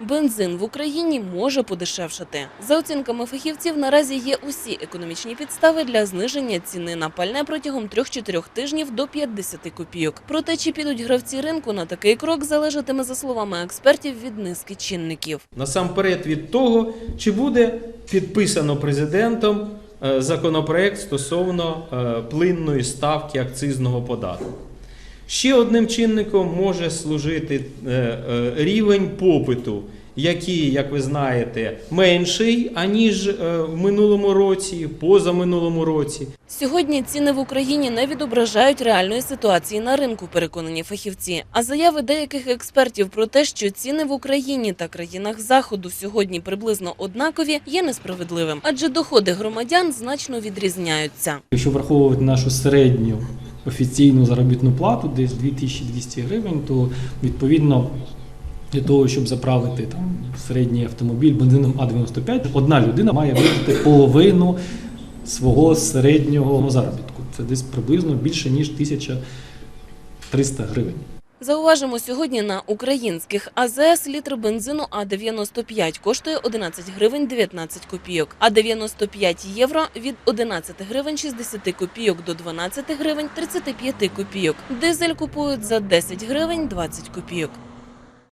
Бензин в Україні може подешевшати. За оцінками фахівців, наразі є усі економічні підстави для зниження ціни на пальне протягом 3-4 тижнів до 50 копійок. Проте чи підуть гравці ринку на такий крок залежатиме за словами експертів від низки чинників. Насамперед від того, чи буде підписано президентом е, законопроект стосовно е, плинної ставки акцизного податку. Ще одним чинником може служити е, е, рівень попиту, який, як ви знаєте, менший аніж е, в минулому році, позаминулому році. Сьогодні ціни в Україні не відображають реальної ситуації на ринку, переконані фахівці. А заяви деяких експертів про те, що ціни в Україні та країнах заходу сьогодні приблизно однакові, є несправедливим, адже доходи громадян значно відрізняються. Якщо враховувати нашу середню офіційну заробітну плату, десь 2200 гривень, то відповідно для того, щоб заправити там середній автомобіль бензином А95, одна людина має витратити половину свого середнього заробітку. Це десь приблизно більше ніж 1300 гривень. Зауважимо, сьогодні на українських АЗС літр бензину А95 коштує 11 гривень 19 копійок, а 95 євро від 11 гривень 60 копійок до 12 гривень 35 копійок. Дизель купують за 10 гривень 20 копійок.